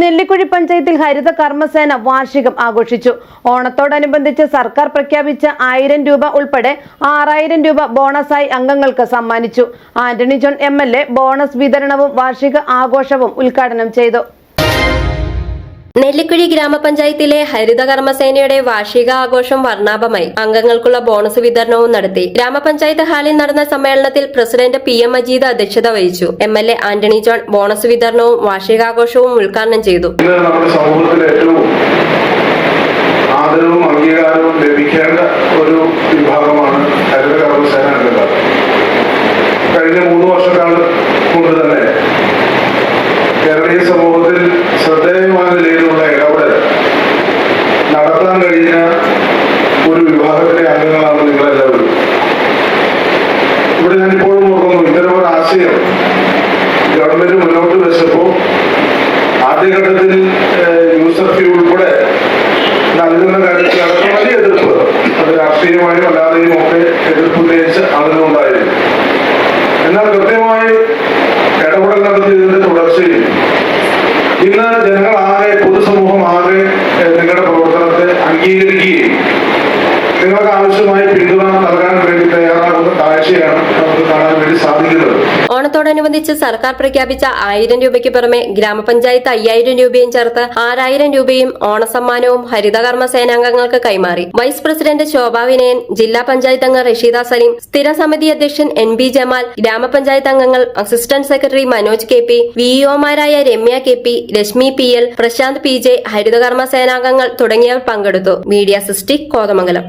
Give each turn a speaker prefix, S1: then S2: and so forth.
S1: നെല്ലിക്കുഴി പഞ്ചായത്തിൽ ഹരിത കർമ്മസേന വാർഷികം ആഘോഷിച്ചു. ഓണത്തോടനുബന്ധിച്ച് സർക്കാർ പ്രഖ്യാപിച്ച ആയിരം രൂപ ഉൾപ്പെടെ ആറായിരം രൂപ ബോണസായി അംഗങ്ങൾക്ക് സമ്മാനിച്ചു. ആന്റണി ജോൺ എം ബോണസ് വിതരണവും വാർഷിക ആഘോഷവും ഉദ്ഘാടനം ചെയ്തു.
S2: നെല്ലിക്കുഴി ഗ്രാമപഞ്ചായത്തിലെ ഹരിത കർമ്മസേനയുടെ വാർഷിക ആഘോഷം വർണാഭമായി. അംഗങ്ങൾക്കുള്ള ബോണസ് വിതരണവും നടത്തി. ഗ്രാമപഞ്ചായത്ത് ഹാളിൽ നടന്ന സമ്മേളനത്തിൽ പ്രസിഡന്റ് പി എം മജീദ് അധ്യക്ഷത വഹിച്ചു. M L A Antony John bonus വിതരണവും വാർഷികാഘോഷവും ഉദ്ഘാടനം ചെയ്തു.
S3: ഏറ്റവും ഇവിടെ ഞാൻ ഇപ്പോഴും ഓർക്കുന്നു ഒരു ആശയം. ഗവൺമെന്റ് മുന്നോട്ട് വെച്ചപ്പോൾ ആദ്യഘട്ടത്തിൽ യൂസഫ് ഉൾപ്പെടെ നൽകുന്ന കാര്യത്തിൽ അടക്കം വലിയ എതിർപ്പ്. അത് രാഷ്ട്രീയമായും അല്ലാതെയും ഒക്കെ എതിർപ്പ് ഉന്നയിച്ച് അതിനുണ്ടായിരുന്നു എന്നാൽ കൃത്യമായി ഇടപെടൽ നടത്തിയതിന്റെ തുടർച്ചയിൽ ഇന്ന് ജനങ്ങളാകെ പൊതുസമൂഹം ആകെ നിങ്ങളുടെ പ്രവർത്തനത്തെ അംഗീകരിക്കുകയും നിങ്ങൾക്ക് ആവശ്യമായ പിന്തുണ നൽകാൻ വേണ്ടി തയ്യാറാകുന്ന കാഴ്ചയാണ് നമുക്ക് കാണാൻ വേണ്ടി സാധിക്കുന്നത്.
S2: ഓണത്തോടനുബന്ധിച്ച് സർക്കാർ പ്രഖ്യാപിച്ച ആയിരം രൂപയ്ക്ക് പുറമെ ഗ്രാമപഞ്ചായത്ത് അയ്യായിരം രൂപയും ചേർത്ത് ആറായിരം രൂപയും ഓണസമ്മാനവും ഹരിതകർമ്മ സേനാംഗങ്ങൾക്ക് കൈമാറി. വൈസ് പ്രസിഡന്റ് ശോഭാ വിനയൻ ജില്ലാ പഞ്ചായത്ത് അംഗം റഷീദ സലീം സ്ഥിര സമിതി അധ്യക്ഷൻ എൻ ബി ജമാൽ ഗ്രാമപഞ്ചായത്ത് അംഗങ്ങൾ assistant secretary Manoj K P വിഇഒമാരായ Ramya K P Reshmi P L Prashanth P J ഹരിതകർമ്മ സേനാംഗങ്ങൾ തുടങ്ങിയവർ പങ്കെടുത്തു. മീഡിയ സിസ്റ്റിക് കോതമംഗലം.